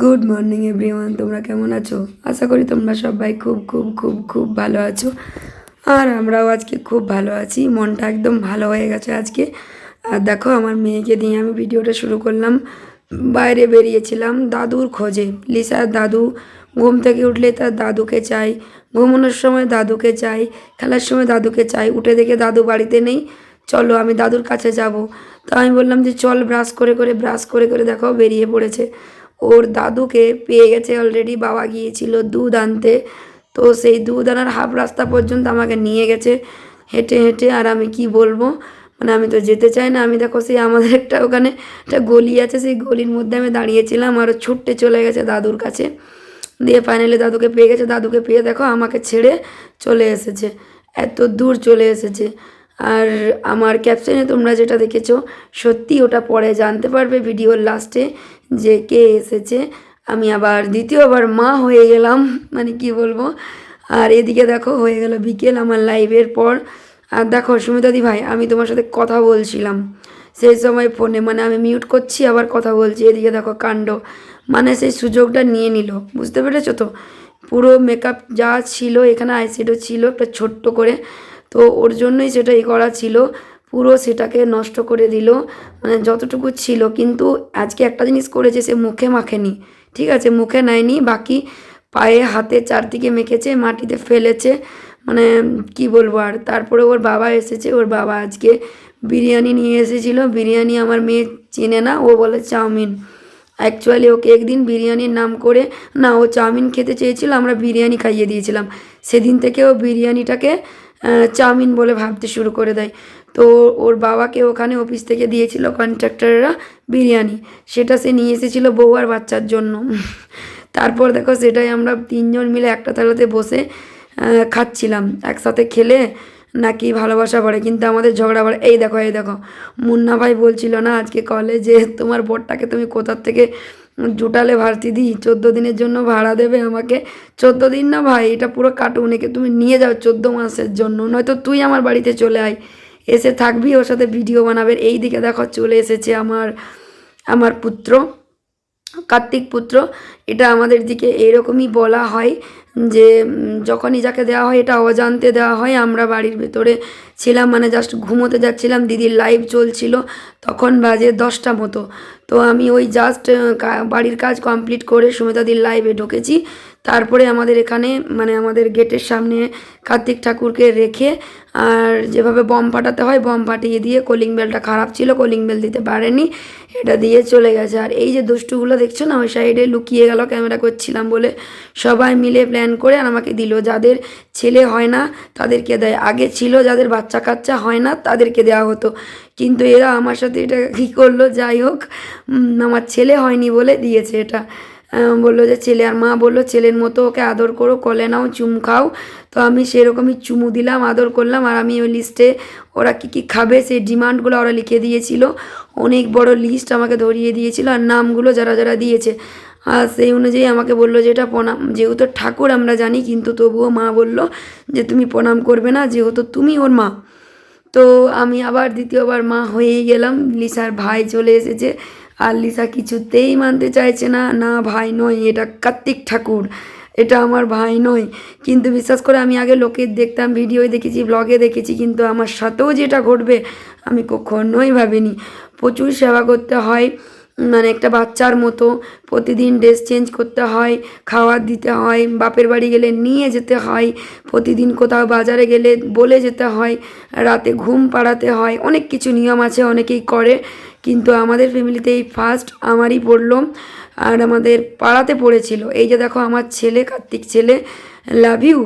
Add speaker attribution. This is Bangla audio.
Speaker 1: গুড মর্নিং এভরিওয়ান তোমরা কেমন আছো? আশা করি তোমরা সবাই খুব খুব খুব খুব ভালো আছো। আর আমরাও আজকে খুব ভালো আছি। মনটা একদম ভালো হয়ে গেছে আজকে। আর দেখো, আমার মেয়েকে দিয়ে আমি ভিডিওটা শুরু করলাম। বাইরে বেরিয়েছিলাম দাদুর খোঁজে। লিসার দাদু, ঘুম থেকে উঠলে তার দাদুকে চাই। ঘুমানোর সময় দাদুকে চাই। খেলার সময় দাদুকে চাই। উঠে দেখে দাদু বাড়িতে নেই। চলো, আমি দাদুর কাছে যাব। তো আমি বললাম যে, চল ব্রাশ করে করে, ব্রাশ করে করে দেখো, বেরিয়ে পড়েছে। ওর দাদুকে পেয়ে গেছে অলরেডি বাবা গিয়েছিল দুধ আনতে। তো সেই দুধ আনার হাফ রাস্তা পর্যন্ত আমাকে নিয়ে গেছে হেঁটে হেঁটে। আর আমি কি বলব? মানে আমি তো যেতে চাই না। আমি দেখো সেই আমাদের একটা ওখানে একটা গলি আছে, সেই গলির মধ্যে আমি দাঁড়িয়েছিলাম আর ছুটতে চলে গেছে দাদুর কাছে। দিয়ে ফাইনালি দাদুকে পেয়ে গেছে। দাদুকে পেয়ে দেখো আমাকে ছেড়ে চলে এসেছে। এত দূর চলে এসেছে। আর আমার ক্যাপশনে তোমরা যেটা দেখেছ, সত্যি ওটা পরে জানতে পারবে ভিডিওর লাস্টে যে কে এসেছে। আমি আবার দ্বিতীয়বার মা হয়ে গেলাম মানে কি বলব? আর এদিকে দেখো, হয়ে গেল বিকেল আমার লাইভের পর। আর দেখো, সুমিতাদি ভাই, আমি তোমার সাথে কথা বলছিলাম। সেই সময় ফোনে মানে আমি মিউট করছি, আবার কথা বলছি। এদিকে দেখো, কাণ্ড। মানে সেই সুযোগটা নিয়ে নিল, বুঝতে পেরেছ তো? পুরো মেকআপ যা ছিল, এখানে আইশ্যাডো ছিল, একটা ছোট্ট করে তো ওর জন্যই সেটা ই করা ছিল, পুরো সেটাকে নষ্ট করে দিল। মানে যতটুকু ছিল, কিন্তু আজকে একটা জিনিস করেছে, সে মুখে মাখেনি। ঠিক আছে, মুখে নেয়নি, বাকি পায়ে হাতে চারদিকে মেখেছে, মাটিতে ফেলেছে। মানে কি বলব আর, তারপরে ওর বাবা এসেছে, ওর বাবা আজকে বিরিয়ানি নিয়ে এসেছিল। বিরিয়ানি আমার মেয়ে চেনে না, ও বলে চাউমিন। অ্যাকচুয়ালি ওকে একদিন বিরিয়ানির নাম করে, না, ও চাউমিন খেতে চেয়েছিল, আমরা বিরিয়ানি খাইয়ে দিয়েছিলাম। সেদিন থেকে ও বিরিয়ানিটাকে চাউমিন বলে ভাবতে শুরু করে দেয়। তো ওর বাবাকে ওখানে অফিস থেকে দিয়েছিল কন্ট্রাক্টররা বিরিয়ানি। সেটা সে নিয়ে এসেছিল বউ আর বাচ্চার জন্য। তারপর দেখো সেটাই আমরা তিনজন মিলে একটা থালাতে বসে খাচ্ছিলাম। একসাথে খেলে নাকি ভালোবাসা পড়ে কিন্তু আমাদের ঝগড়া বাড়ে। এই দেখো এই দেখো। মুন্না ভাই বলছিল না, আজকে কলেজে তোমার বরটাকে তুমি কোথার থেকে জুটালে ভারতি দিই চোদ্দ দিনের জন্য ভাড়া দেবে আমাকে। চোদ্দ দিন না ভাই, এটা পুরো কাটুন একে তুমি নিয়ে যাও চোদ্দ মাসের জন্য, নয়তো তুই আমার বাড়িতে চলে আয়। এসে থাকবি, ওর সাথে ভিডিও বানাবে এই দিকে দেখো চলে এসেছে আমার আমার পুত্র। কার্তিক পুত্র, এটা আমাদের দিকে এরকমই বলা হয় যে যখনই যাকে দেওয়া হয় এটা অজান্তে দেওয়া হয়। আমরা বাড়ির ভেতরে ছিলাম মানে জাস্ট ঘুমোতে যাচ্ছিলাম, দিদির লাইভ চলছিল, তখন বাজে দশটা মতো। তো আমি ওই জাস্ট বাড়ির কাজ কমপ্লিট করে সুমিতাদির লাইভে ঢুকেছি। তারপরে আমাদের এখানে মানে আমাদের গেটের সামনে কার্তিক ঠাকুরকে রেখে, আর যেভাবে বম ফাটাতে হয়, বম ফাটিয়ে দিয়ে কলিং বেলটা খারাপ ছিল, কলিং বেল দিতে পারেনি, এটা দিয়ে চলে গেছে। আর এই যে দুষ্টুগুলো দেখছ না, ওই সাইডে লুকিয়ে গেল, ক্যামেরা করছিলাম বলে সবাই মিলে প্ল্যান করে আর আমাকে দিল। যাদের ছেলে হয় না, তাদেরকে দেয়। আগে ছিল যাদের বাচ্চা কাচ্চা হয় না, তাদেরকে দেওয়া হতো। কিন্তু এরা আমার সাথে এটা কী করল? যাই হোক আমার ছেলে হয়নি বলে দিয়েছে এটা। বলল যে, ছেলে আর মা, বলল, ছেলের মতো ওকে আদর করো, কলে নাও, চুম খাও। তো আমি সেরকমই চুমু দিলাম, আদর করলাম, আর আমি ওই লিস্টে ওরা কী কী খাবে, সেই ডিমান্ডগুলো ওরা লিখে দিয়েছিল। অনেক বড় লিস্ট আমাকে ধরিয়ে দিয়েছিল, আর নামগুলো যারা যারা দিয়েছে। আর সেই অনুযায়ী আমাকে বলল যে, এটা প্রণাম, যেহেতু ঠাকুর আমরা জানি, কিন্তু তবুও মা বলল যে, তুমি প্রণাম করবে না, যেহেতু তুমি ওর মা। তো আমি আবার দ্বিতীয়বার মা হয়েই গেলাম, লিসার ভাই চলে এসেছে। আর লিসা কিছুতেই মানতে চাইছে না। না, ভাই নয়, এটা কার্তিক ঠাকুর। এটা আমার ভাই নয়। কিন্তু বিশ্বাস করে আমি আগে লোকে দেখতাম ভিডিওয় দেখেছি ব্লগে দেখেছি, কিন্তু আমার সাথেও যেটা ঘটবে, আমি কখনোই ভাবিনি। প্রচুর সেবা করতে হয়। মানে একটা বাচ্চার মতো প্রতিদিন ড্রেস চেঞ্জ করতে হয় খাবার দিতে হয়, বাপের বাড়ি গেলে নিয়ে যেতে হয়, প্রতিদিন কোথাও বাজারে গেলে বলে যেতে হয়, রাতে ঘুম পাড়াতে হয়, অনেক কিছু নিয়ম আছে অনেকেই করে, কিন্তু আমাদের ফ্যামিলিতে এই ফার্স্ট আমারই পড়ল আর আমাদের পাড়াতে পড়েছিল। এই যে দেখো আমার ছেলে, কার্তিক ছেলে লাভ ইউ